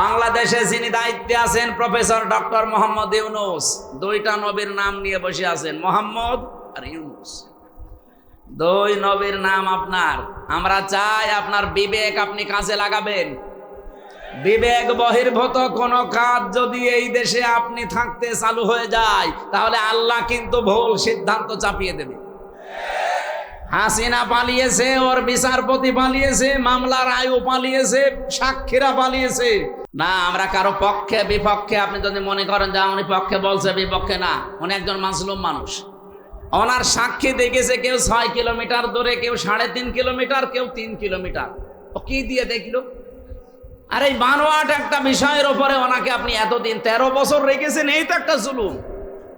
বাংলাদেশে যিনি দায়িত্বে আছেন প্রফেসর ডক্টর মোহাম্মদ ইউনুস, দুইটা নবীর নাম নিয়ে বসে আছেন, মোহাম্মদ আর ইউনুস। দুই নবীর নাম আপনার। আমরা চাই আপনার বিবেক আপনি কাজে লাগাবেন। বিবেক বহির্ভূত কোন কাজ যদি এই দেশে আপনি থাকতে চালু হয়ে যায়, তাহলে আল্লাহ কিন্তু ভুল সিদ্ধান্ত চাপিয়ে দেবে। হাসিনা পালিয়েছে, ওর বিচারপতি পালিয়েছে, মামলার আয়ু পালিয়েছে, সাক্ষীরা পালিয়েছে। না, আমরা কারও পক্ষে, বিপক্ষে, আপনি যদি মনে করেন যে উনি পক্ষে বলছে, বিপক্ষে না, উনি একজন মাসলুম মানুষ। ওনার সাক্ষী দেখেছে কেউ ছয় কিলোমিটার দূরে, কেউ সাড়ে তিন কিলোমিটার, কেউ তিন কিলোমিটার। ও কি দিয়ে দেখল? আর এই বানোয়াট একটা বিষয়ের ওপরে ওনাকে আপনি এতদিন তেরো বছর রেখেছেন, এই তো একটা জুলুম।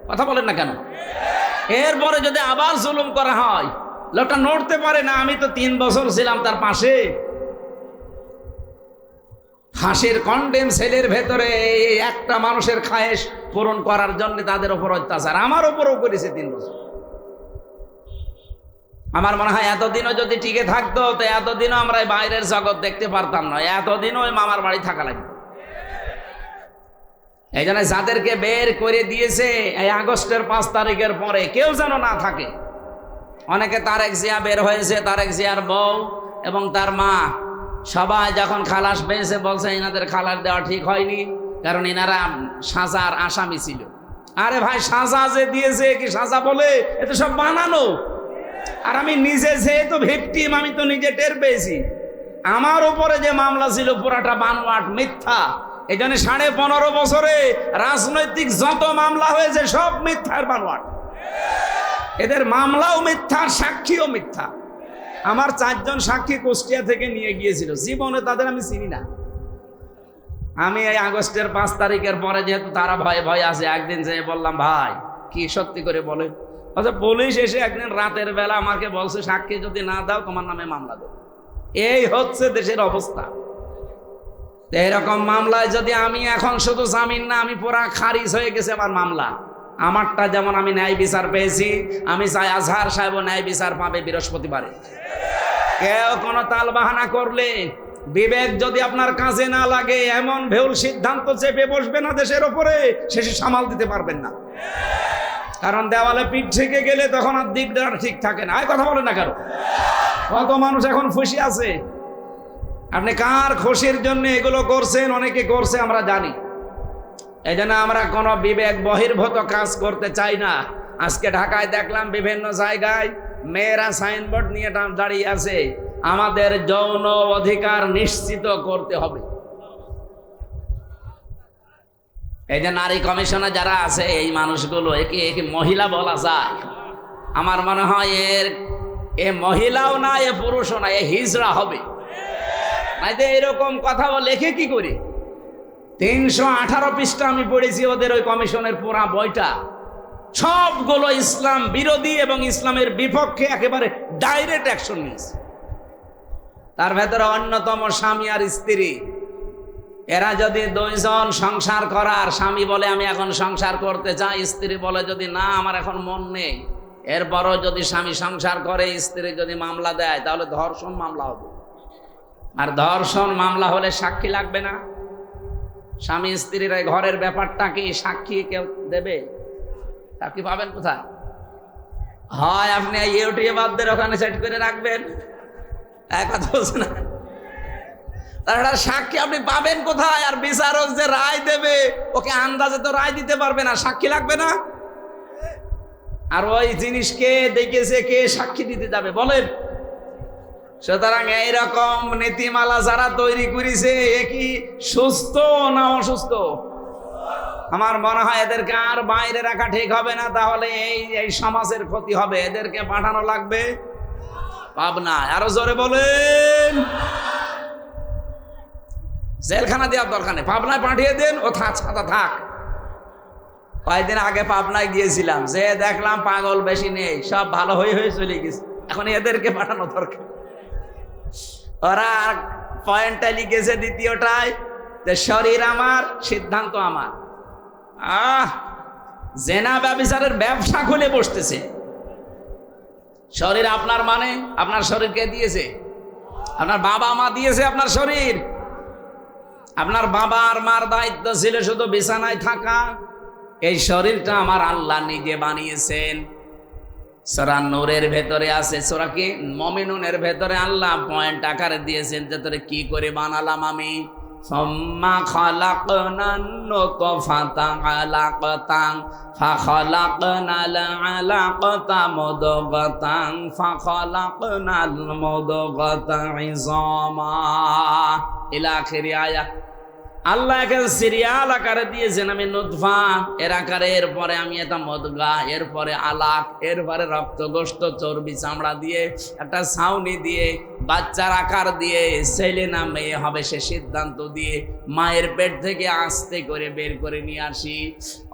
কথা বলেন না কেন? এরপরে যদি আবার জুলুম করা হয় লোকটা নড়তে পারে না, আমি তো তিন বছর ছিলাম তার পাশে। ফাঁসির কন্ডেম সেলের ভেতরে একটা মানুষের খায়েশ পূরণ করার জন্য তাদের ওপর অত্যাচার। আমার ওপরও করেছে তিন বছর। আমার মনে হয় এতদিনও যদি টিকে থাকতো, তো এতদিনও আমরা বাইরের জগৎ দেখতে পারতাম না। এতদিনও ওই মামার বাড়ি থাকা লাগবে। এই জন্য যাদেরকে বের করে দিয়েছে, এই আগস্টের পাঁচ তারিখের পরে কেউ যেন না থাকে। অনেকে তারেক জিয়া বের হয়েছে, তারেক জিয়ার বউ এবং তার মা। সবাই যখন খালাস পেয়েছে, বলছে এনাদের খালাস দেওয়া ঠিক হয়নি, কারণ এনারা সাজার আসামি ছিল। আরে ভাই, সাজা যে দিয়েছে, কি সাজা বলে? এ তো সব বানানো। আর আমি নিজে যেহেতু ভিকটিম আমি তো নিজে টের পেয়েছি। আমার উপরে যে মামলা ছিল, পুরাটা বানোয়াট মিথ্যা। এই জন্য সাড়ে পনেরো বছরে রাজনৈতিক যত মামলা হয়েছে, সব মিথ্যার বানোয়াট। এদের মামলাও মিথ্যা, সাক্ষীও মিথ্যা। আমার চারজন সাক্ষী কুষ্টিয়া থেকে নিয়ে গিয়েছিল। জীবনে তাদের আমি চিনি না। আমি এই আগস্টের পাঁচ তারিখের পরে যেহেতু তারা ভয়ে ভয়ে আছে, একদিন যেয়ে বললাম, ভাই, কি সত্যি করে বলে? আচ্ছা পুলিশ এসে একদিন রাতের বেলা আমাকে বলছে, সাক্ষী যদি না দাও, তোমার নামে মামলা দেবো। এই হচ্ছে দেশের অবস্থা। এরকম মামলায় যদি আমি এখন শুধু জামিন না, আমি পুরা খারিজ হয়ে গেছে আমার মামলা। আমারটা যেমন আমি ন্যায় বিচার পেয়েছি, আমি চাই আজহার সাহেব ন্যায় বিচার পাবে বৃহস্পতিবারে। কেউ কোনো তাল বাহানা করলে বিবেক যদি আপনার কাজে না লাগে, এমন ভেউল সিদ্ধান্ত চেপে বসবে না দেশের ওপরে শেষে সামাল দিতে পারবেন না। কারণ দেওয়ালে পিঠ থেকে গেলে তখন আর দিকটা ঠিক থাকে না। আর কথা বলে না কারও কত মানুষ এখন খুশি আছে। আপনি কার খুশির জন্য এগুলো করছেন? অনেকে করছে, আমরা জানি। এই জন্য আমরা কোনো বিবেক বহির্ভূত কাজ করতে চাই না। আজকে ঢাকায় দেখলাম বিভিন্ন জায়গায় মেয়েরা সাইনবোর্ড নিয়ে দাঁড়িয়ে আছে। আমাদের যৌন অধিকার নিশ্চিত করতে হবে। এই যে নারী কমিশনে যারা আছে, এই মানুষগুলো, একে একে মহিলা বলা যায়। আমার মনে হয় এর, এ মহিলাও না, এ পুরুষও না, এ হিজড়া হবে। এরকম কথা লেখে কি করে? তিনশো আঠারো পৃষ্ঠা আমি পড়েছি ওদের ওই কমিশনের পুরা বইটা। সবগুলো ইসলাম বিরোধী এবং ইসলামের বিপক্ষে একেবারে ডাইরেক্ট অ্যাকশন নিয়েছে। তার ভেতরে অন্যতম স্বামী আর স্ত্রী। এরা যদি দুইজন সংসার করার, স্বামী বলে আমি এখন সংসার করতে চাই, স্ত্রী বলে যদি না, আমার এখন মন নেই। এরপরও যদি স্বামী সংসার করে, স্ত্রী যদি মামলা দেয়, তাহলে ধর্ষণ মামলা হবে। আর ধর্ষণ মামলা হলে সাক্ষী লাগবে না। স্বামী স্ত্রীর ঘরের ব্যাপারটা কি সাক্ষী কেউ দেবে? সাক্ষী পাবেন কোথায়? হয়, আপনি এই ইউটিউবারদের ওখানে সেট করে রাখবেন। এক বলছে না। তাছাড়া সাক্ষী আপনি পাবেন কোথায়? আর বিচারক যে রায় দেবে, ওকে আন্দাজে তো রায় দিতে পারবে না। সাক্ষী লাগবে না? আর ওই জিনিসকে দেখেছে কে সাক্ষী দিতে যাবে? বলেন। সুতরাং এইরকম নীতিমালা যারা তৈরি করেছে, এ কি সুস্থ না অসুস্থ? আমার মনে হয় এদেরকে আর বাইরে রাখা ঠিক হবে না, তাহলে এই এই সমাজের ক্ষতি হবে। এদেরকে পাঠানো লাগবে? পাবনা। আরও জোরে বলেন। জেলখানা দেওয়ার দরকার নেই। পাবনায় পাঠিয়ে দেন, ও থাক ছাতা থাক। কয়েকদিন আগে পাবনায় গিয়েছিলাম, যে দেখলাম পাগল বেশি নেই, সব ভালো হয়ে হয়ে চলে গেছে। এখন এদেরকে পাঠানো দরকার। ওরা পয়েন্টটা লিখেছে দ্বিতীয়টায়, যে শরীর আমার, সিদ্ধান্ত আমার। আহ, জেনা ব্যবচারের ব্যবসা খুলে বসতেছে। শরীর আপনার মানে? আপনার শরীর কে দিয়েছে? আপনার বাবা মা দিয়েছে আপনার শরীর। আপনার বাবা আর মার দায়িত্ব ছিল শুধু বিছানায় থাকা। এই শরীরটা আমার আল্লাহ নিজে বানিয়েছেন। সোরা নূরের ভেতরে আছে, সোরা কি? মমিনুনের ভেতরে আল্লাহ পয়েন্ট আকারে দিয়েছেন যে কি করে বানালাম আমি? সম্মা খালাকনান নুতফাতান আলাকাতান ফাখালাকনাল আলাকাতা মুদগাতান ফাখালাকনাল মুদগাতা ইজামা। ইলা আখিরি আয়া আল্লাহ একে সিরিয়াল আকারে দিয়েছেন, আমি নুৎফা এর আকারে এরপরে আমি এটা মদগা এরপরে আলাক এরপরে রক্তগোষ্ঠ চর্বি চামড়া দিয়ে, একটা ছাউনি দিয়ে, বাচ্চার আকার দিয়ে, ছেলে না মেয়ে হবে সে সিদ্ধান্ত দিয়ে, মায়ের পেট থেকে আস্তে করে বের করে নিয়ে আসি।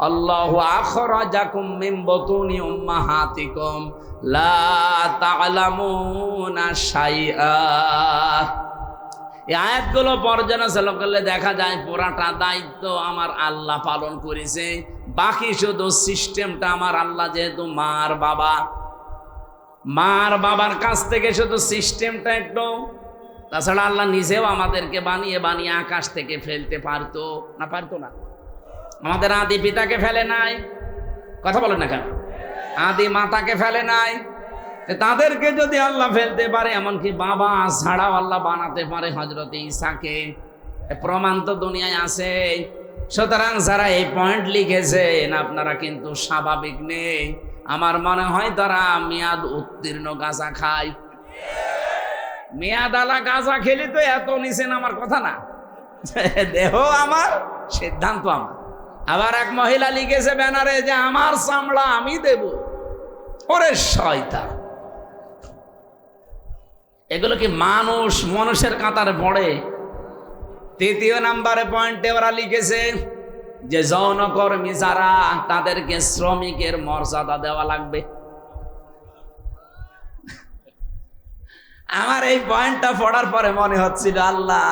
আল্লাহ আখরাজাকুম মিন বতুনি উম্মাহাতিকুম, লা তা'লামুনা শাইআ। আয়াতগুলো পর্যালোচনা করলে দেখা যায় পুরাটা দায়িত্ব আমার আল্লাহ পালন করেছে। বাকি শুধু সিস্টেমটা আমার আল্লাহ যেহেতু মার বাবা। মার বাবার কাছ থেকে শুধু সিস্টেমটা একটু। তাছাড়া আল্লাহ নিজেও আমাদেরকে বানিয়ে বানিয়ে আকাশ থেকে ফেলতে পারতো না পারতো না। আমাদের আদি পিতাকে ফেলে নাই। কথা বলেন না কেন? আদি মাতাকে ফেলে নাই। তাদেরকে যদি আল্লাহ ফেলতে পারে, এমনকি বাবা ছাড়াও আল্লাহ বানাতে পারে হজরত ঈসাকে। এ প্রমাণ তো দুনিয়ায় আছে সুতরাং যারা এই পয়েন্ট লিখেছেন আপনারা কিন্তু স্বাভাবিক নেই। আমার মনে হয় তারা মেয়াদ উত্তীর্ণ গাঁজা খায়। মেয়াদ আলা গাঁজা খেলে তো এত নিছেন আমার কথা না। দেহ আমার, সিদ্ধান্ত আমার। আবার এক মহিলা লিখেছে ব্যানারে যে, আমার চামড়া আমি দেব। ওরে শয়তান। এগুলো কি মানুষ মানুষের কাতারে পড়ে। তৃতীয় নাম্বারে পয়েন্টে ওরা লিখেছে যে, যৌনকর্মী যারা, তাদেরকে শ্রমিকের মর্যাদা দেওয়া লাগবে। আমার এই পয়েন্টটা পড়ার পরে মনে হচ্ছিল, আল্লাহ,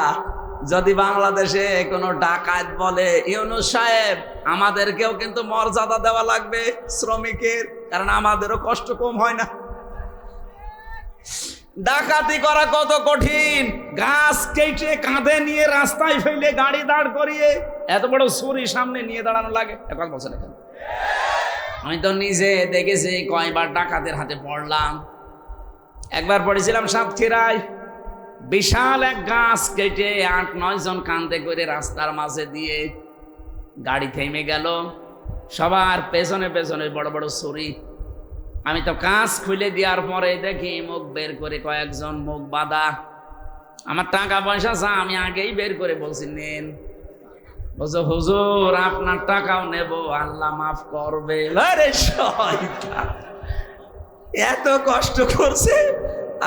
যদি বাংলাদেশে কোনো ডাকাত বলে, ইউনুস সাহেব, আমাদেরকেও কিন্তু মর্যাদা দেওয়া লাগবে শ্রমিকের, কারণ আমাদেরও কষ্ট কম হয় না। ডাকাতি করা কত কঠিন। গাছ কেটে কাঁধে নিয়ে রাস্তায় ফেলে গাড়ি দাঁড় করিয়ে এত বড় ছুরি সামনে নিয়ে দাঁড়ানো লাগে। এখন বলছেন এখানে আমি তো নিজে দেখেছি, কয়বার ডাকাতের হাতে পড়লাম। একবার পড়েছিলাম সাতক্ষীরায়। বিশাল এক গাছ কেটে আট, নয় জন কান্দে করে রাস্তার মাঝে দিয়ে গাড়ি থেমে গেল। সবার পেছনে পেছনে বড় বড় ছুরি আমি তো কাজ খুলে দেওয়ার পরে দেখি মুখ বের করে কয়েকজন মুখ বাঁধা। আমার টাকা পয়সা চা আমি আগেই বের করে বলছি, নেন। বলছো, হুজুর, আপনার টাকাও নেব, আল্লাহ মাফ করবে। এত কষ্ট করছে,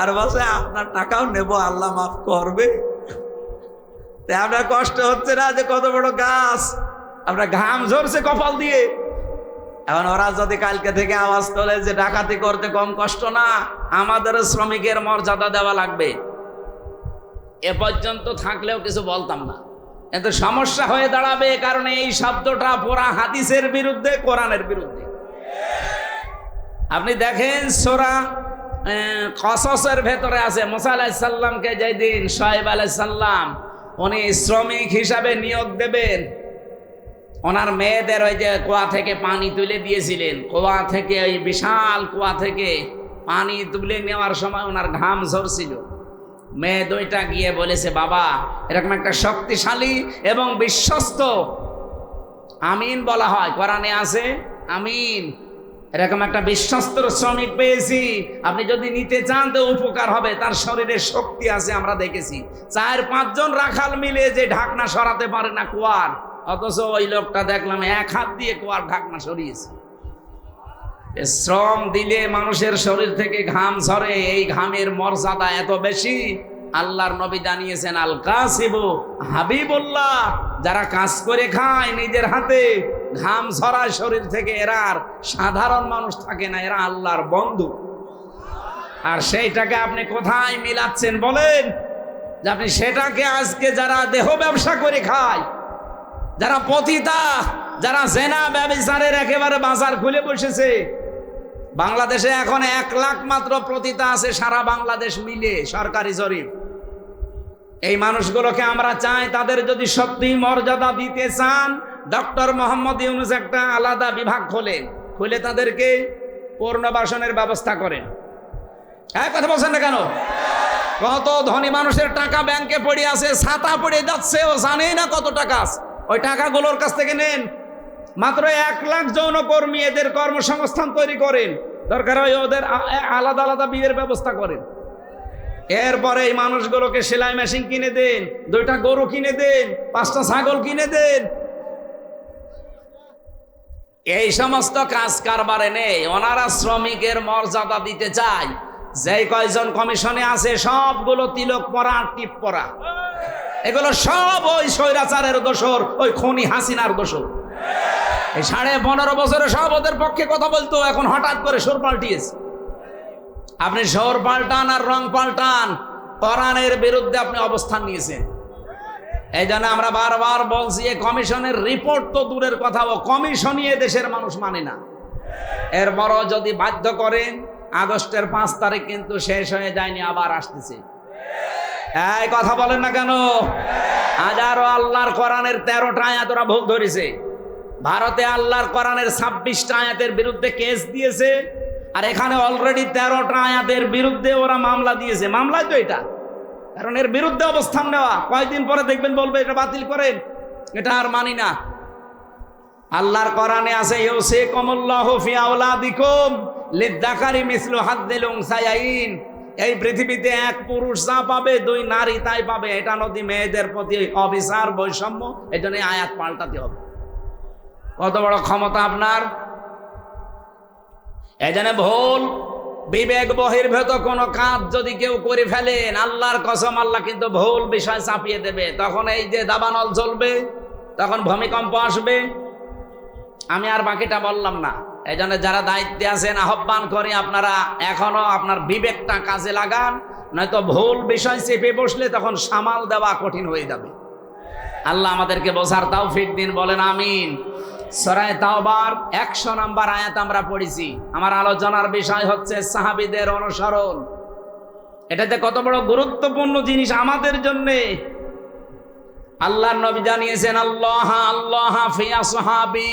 আর বলছে, আপনার টাকাও নেব, আল্লাহ মাফ করবে। আপনার কষ্ট হচ্ছে না যে কত বড় গাছ। আপনার ঘাম ঝরছে কপাল দিয়ে। এখন ওরা যদি কালকে থেকে আওয়াজ তোলে যে ডাকাতি করতে কম কষ্ট না, আমাদের শ্রমিকের মর্যাদা দেওয়া লাগবে। এ পর্যন্ত থাকলেও কিছু বলতাম না। কিন্তু সমস্যা হয়ে দাঁড়াবে কারণে এই শব্দটা পুরা হাদিসের বিরুদ্ধে, কোরআনের বিরুদ্ধে। আপনি দেখেন সোরা কসসের ভেতরে আছে, মোসা আলাহিসাল্লামকে যেদিন সোহেব আলাইসাল্লাম উনি শ্রমিক হিসাবে নিয়োগ দেবেন ওনার মেয়েদের ওই যে কুয়া থেকে পানি তুলে দিয়েছিলেন। কুয়া থেকে ওই বিশাল কুয়া থেকে পানি তুলে নেওয়ার সময় ওনার ঘাম ঝরছিল। মেয়ে দুইটা গিয়ে বলেছে, বাবা, এরকম একটা শক্তিশালী এবং বিশ্বস্ত আমিন বলা হয়। কোরআনে আছে, আমিন। এরকম একটা বিশ্বস্ত শ্রমিক পেয়েছি। আপনি যদি নিতে চান তো উপকার হবে। তার শরীরে শক্তি আছে, আমরা দেখেছি। চার পাঁচজন রাখাল মিলে যে ঢাকনা সরাতে পারে না কুয়ার। অথচ ওই লোকটা দেখলাম এক হাত দিয়ে কুয়ার ঢাকনা সরিয়েছে। শ্রম দিলে মানুষের শরীর থেকে ঘাম ঝরে, এই ঘামের মর্যাদা এত বেশি। আল্লাহর নবী জানিয়েছেন, আল কাসিবু হাবিবুল্লাহ, যারা কাজ করে খায় নিজের হাতে, ঘাম ঝরায় শরীর থেকে এরা আর সাধারণ মানুষ থাকে না, এরা আল্লাহর বন্ধু। আর সেইটাকে আপনি কোথায় মিলাচ্ছেন বলেন? যে আপনি সেটাকে আজকে যারা দেহ ব্যবসা করে খায় যারা পতিতা, যারা জেনা ব্যবসারের একেবারে বাজার খুলে বসেছে, বাংলাদেশে এখন এক লাখ মাত্র প্রতিতা আছে সারা বাংলাদেশ মিলে, সরকারি জরিপ। এই মানুষগুলোকে আমরা চাই তাদের যদি সত্যি মর্যাদা দিতে চান, ডক্টর মোহাম্মদ ইউনুস একটা আলাদা বিভাগ খোলেন, খুলে তাদেরকে পূর্ণবাসনের ব্যবস্থা করেন। হ্যাঁ কথা বলছেন না কেন? কত ধনী মানুষের টাকা ব্যাংকে পড়ে আছে, ছাতা পড়ে যাচ্ছে, ও জানেই না কত টাকা আছে। ওই টাকাগুলোর কাছ থেকে নেন। মাত্র এক লাখ যৌনকর্মী এদের কর্মসংস্থান তৈরি করেন। দরকার হয় ওদের আলাদা আলাদা বিয়ের ব্যবস্থা করেন। এরপরে এই মানুষগুলোকে সেলাই মেশিন কিনে দেন, দুইটা গরু কিনে দেন, পাঁচটা ছাগল কিনে দেন। এই সমস্ত কাজ কারবারে নেই। ওনারা শ্রমিকের মর্যাদা দিতে চায়। যে কয়জন কমিশনে আছে, সবগুলো তিলক পরা টিপ পরা। এগুলো সব ওই স্বৈরাচারের দোষর, ওই খনি হাসিনার দোষর। এই সাড়ে পনেরো বছরে সব ওদের পক্ষে কথা বলতো, এখন হঠাৎ করে সুর পাল্টিয়েছে। আপনি শহর পাল্টান আর রং পাল্টান কোরআনের বিরুদ্ধে আপনি অবস্থান নিয়েছেন। এই জন্য আমরা বারবার বলছি, এ কমিশনের রিপোর্ট তো দূরের কথা, ও কমিশনই দেশের মানুষ মানে না। এরপরও যদি বাধ্য করেন, আগস্টের পাঁচ তারিখ কিন্তু শেষ হয়ে যায়নি, আবার আসতেছে। এই কথা বলেন না কেন? হাজারো আল্লাহর কোরআনের তেরোটা আয়াত ওরা ভুল ধরেছে। ভারতে আল্লাহর কোরআনের ছাব্বিশটা আয়াতের বিরুদ্ধে কেস দিয়েছে, আর এখানে অলরেডি তেরোটা আয়াতের বিরুদ্ধে ওরা মামলা দিয়েছে। মামলায় তো এটা। কারণ এর বিরুদ্ধে অবস্থান নেওয়া। কয়েকদিন পরে দেখবেন বলবে, এটা বাতিল করেন। এটা আর মানি না। আল্লাহর কোরআনে আছে ইউসে কমুল্লাহ ফি আওলাদিকুম লিদ্দাকারি মিসলু হাদ্দিল উনসায়াইন এই পৃথিবীতে এক পুরুষ যা পাবে, দুই নারী তাই পাবে। এটা নদী মেয়েদের প্রতি অবিচার, বৈষম্য এই জন্য আয়াত পাল্টাতে হবে। কত বড় ক্ষমতা আপনার? এই ভুল, বিবেক বহির্ভূত কোনো কাজ যদি কেউ করে ফেলেন, আল্লাহর কসম, আল্লাহ কিন্তু ভুল বিষয় চাপিয়ে দেবে। তখন এই যে দাবানল চলবে, তখন ভূমিকম্প আসবে। আমি আর বাকিটা বললাম না। এই জন্য যারা দায়িত্বে আছেন, আহ্বান করে আপনারা এখনও আপনার বিবেকটা কাজে লাগান, নয়তো ভুল বিষয় চেপে বসলে তখন সামাল দেওয়া কঠিন হয়ে যাবে। আল্লাহ আমাদেরকে বোঝার তাও ফিক দিন, বলেন আমিন। সরায় তাওবার একশো নাম্বার আয়াত আমরা পড়েছি। আমার আলোচনার বিষয় হচ্ছে সাহাবিদের অনুসরণ। এটাতে কত বড় গুরুত্বপূর্ণ জিনিস আমাদের জন্যে। আল্লাহর নবী জানিয়েছেন, আল্লাহ আল্লাহ ফিয়া সাহাবি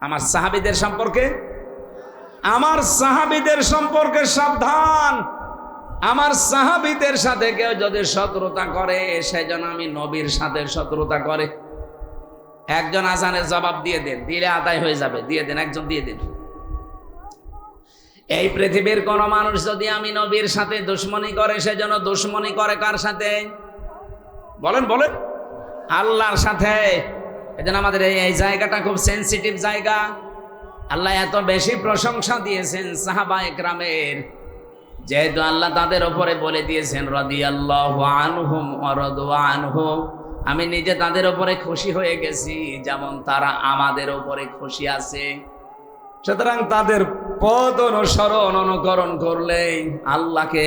আমার সাহাবিদের সম্পর্কে? আমার সাহাবিদের সম্পর্কে সাবধান। আমার সাহাবিদের সাথে কেউ যদি শত্রুতা করে, সেজন্য আমি নবীর সাথে শত্রুতা করে। একজন আজানের জবাব দিয়ে দেন, দিলে আদায় হয়ে যাবে। দিয়ে দেন, একজন দিয়ে দিন। এই পৃথিবীর কোন মানুষ যদি আমি নবীর সাথে দুশ্মনী করে, সেজন্য দুশ্মনী করে কার সাথে? বলেন বলেন। আল্লাহর সাথে। এজন্য আমাদের এই জায়গাটা খুব সেন্সিটিভ জায়গা। আল্লাহ এত বেশি প্রশংসা দিয়েছেন সাহাবা একরামের। যেহেতু আল্লাহ তাদের ওপরে বলে দিয়েছেন রদি আল্লাহ আনহুম আনহুম আমি নিজে তাদের ওপরে খুশি হয়ে গেছি, যেমন তারা আমাদের ওপরে খুশি আছে। সুতরাং তাদের পদ অনুসরণ অনুকরণ করলেই আল্লাহকে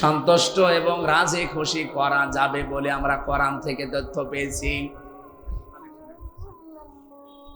সন্তুষ্ট এবং রাজি খুশি করা যাবে বলে আমরা কোরআন থেকে তথ্য পেয়েছি।